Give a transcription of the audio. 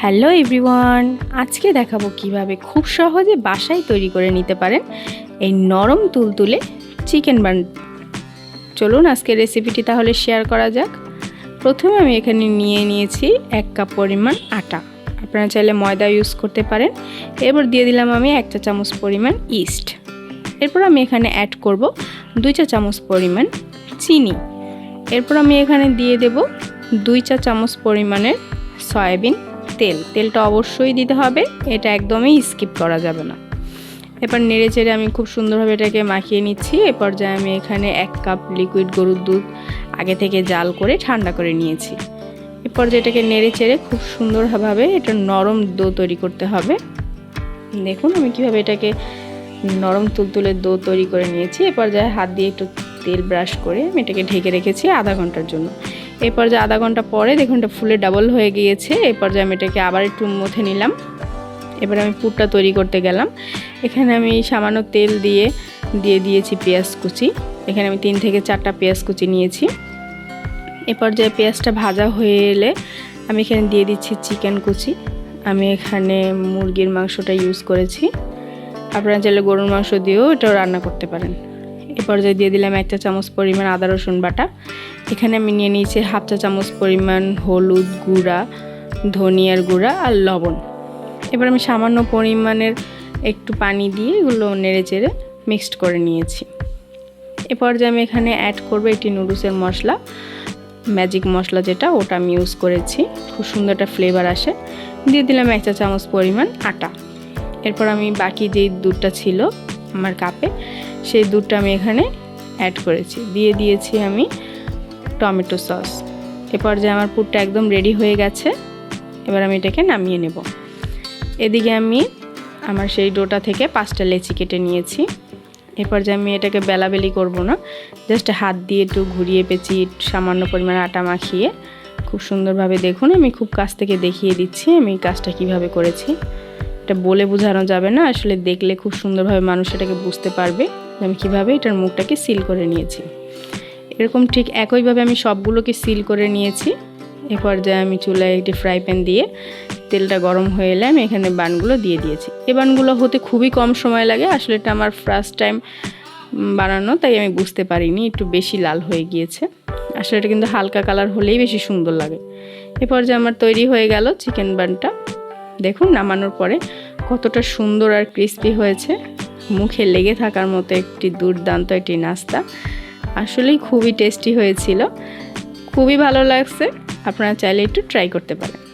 Hello everyone, আজকে দেখাবো কীভাবে খুব সহজে বাসায় তৈরি করে নিতে পারেন এই নরম তুলতুলে চিকেন বান চলুন আজকে রেসিপিটি তাহলে শেয়ার করা যাক। প্রথমে আমি এখানে নিয়ে নিয়েছি এক কাপ পরিমাণ আটা। আপনারা চাইলে ময়দা ইউজ করতে পারেন। এরপর দিয়ে দিলাম আমি এক চা চামচ পরিমাণ ইস্ট এরপর আমি এখানে অ্যাড করব দুই চা চামচ পরিমাণ চিনি। এরপর আমি এখানে দিয়ে দেব দুই চা চামচ পরিমাণের সয়াবিন। তেল, তেলটা অবশ্যই দিতে হবে, এটা একদমই স্কিপ করা যাবে না। এবার নেড়ে চেড়ে আমি খুব সুন্দরভাবে এটাকে মাখিয়ে নিচ্ছি, এ পর্যায়ে আমি এখানে এক কাপ লিকুইড গরুর দুধ আগে থেকে জাল করে ঠান্ডা করে নিয়েছি। এ পর্যায়ে এটাকে নেড়ে চেড়ে খুব সুন্দরভাবে এটা নরম দো তৈরি করতে হবে। দেখুন আমি কীভাবে এটাকে নরম তুলতুলে দো তৈরি করে নিয়েছি, এ পর্যায়ে হাত দিয়ে একটু তেল ব্রাশ করে আমি এটাকে ঢেকে রেখেছি আধা ঘণ্টার জন্য। এই পর্যায়ে আধা ঘণ্টা পরে দেখুন এটা ফুলে ডাবল হয়ে গিয়েছে। এই পর্যায়ে আমি এটাকে আবার একটু মথে নিলাম। এবার আমি পুরটা তৈরি করতে গেলাম। এখানে আমি সামান্য তেল দিয়ে দিয়ে দিয়েছি পেঁয়াজ কুচি। এখানে আমি তিন থেকে চারটা পেঁয়াজ কুচি নিয়েছি। এ পর্যায়ে পেঁয়াজটা ভাজা হয়ে এলে আমি এখানে দিয়ে দিচ্ছি চিকেন কুচি। আমি এখানে মুরগির মাংসটা ইউজ করেছি। আপনারা চাইলে গরুর মাংস দিয়েও এটাও রান্না করতে পারেন। পর্যায়ে দিয়ে দিলাম এক চা চামচ পরিমাণ আদা, রসুন বাটা। এখানে আমি নিয়ে নিয়েছি হাফ চা চামচ পরিমাণ হলুদ গুঁড়া, ধনিয়ার গুঁড়া আর লবণ। এবার আমি সামান্য পরিমাণের একটু পানি দিয়ে এগুলো নেড়ে চেড়ে মিক্সড করে নিয়েছি। এ পর্যায়ে আমি এখানে অ্যাড করব একটি নুডলসের মশলা ম্যাজিক মশলা যেটা, ওটা আমি ইউজ করেছি। খুব সুন্দর একটা ফ্লেভার আসে। দিয়ে দিলাম এক চা চামচ পরিমাণ আটা। এরপর আমি বাকি যেই দুধটা ছিল আমার কাপে সেই দুধটা আমি এখানে অ্যাড করেছি। দিয়ে দিয়েছি আমি টমেটো সস। এ পর্যায়ে আমার পুরটা একদম রেডি হয়ে গেছে। এবার আমি এটাকে নামিয়ে নেব। এদিকে আমি আমার সেই ডোটা থেকে পাঁচটা লেচি কেটে নিয়েছি। এরপর যে আমি এটাকে বেলাবেলি করব না। জাস্ট হাত দিয়ে একটু ঘুরিয়ে পেঁচিয়ে সামান্য পরিমাণে আটা মাখিয়ে খুব সুন্দরভাবে দেখুন, আমি খুব কাছ থেকে দেখিয়ে দিচ্ছি আমি কাজটা কীভাবে করেছি। এটা বলে বোঝানো যাবে না, আসলে দেখলে খুব সুন্দরভাবে মানুষ এটাকে বুঝতে পারবে। আমি কীভাবে এটার মুখটাকে সিল করে নিয়েছি। এরকম ঠিক একইভাবে আমি সবগুলোকে সিল করে নিয়েছি। এ পর্যায়ে আমি চুলায় একটি ফ্রাই প্যান দিয়ে তেলটা গরম হয়ে এলে আমি এখানে বানগুলো দিয়ে দিয়েছি। এই বানগুলো হতে খুবই কম সময় লাগে, আসলে এটা আমার ফার্স্ট টাইম বানানো, তাই আমি বুঝতে পারিনি, একটু বেশি লাল হয়ে গিয়েছে। আসলে এটা কিন্তু হালকা কালার হলেই বেশি সুন্দর লাগে। এ পর্যায়ে আমার তৈরি হয়ে গেল চিকেন বানটা দেখুন, নামানোর পরে কতটা সুন্দর আর ক্রিস্পি হয়েছে। মুখে লেগে থাকার মতো একটি দুর্দান্ত একটি নাস্তা। আসলেই খুবই টেস্টি হয়েছিল। খুবই ভালো লাগছে। আপনারা চাইলে একটু ট্রাই করতে পারেন।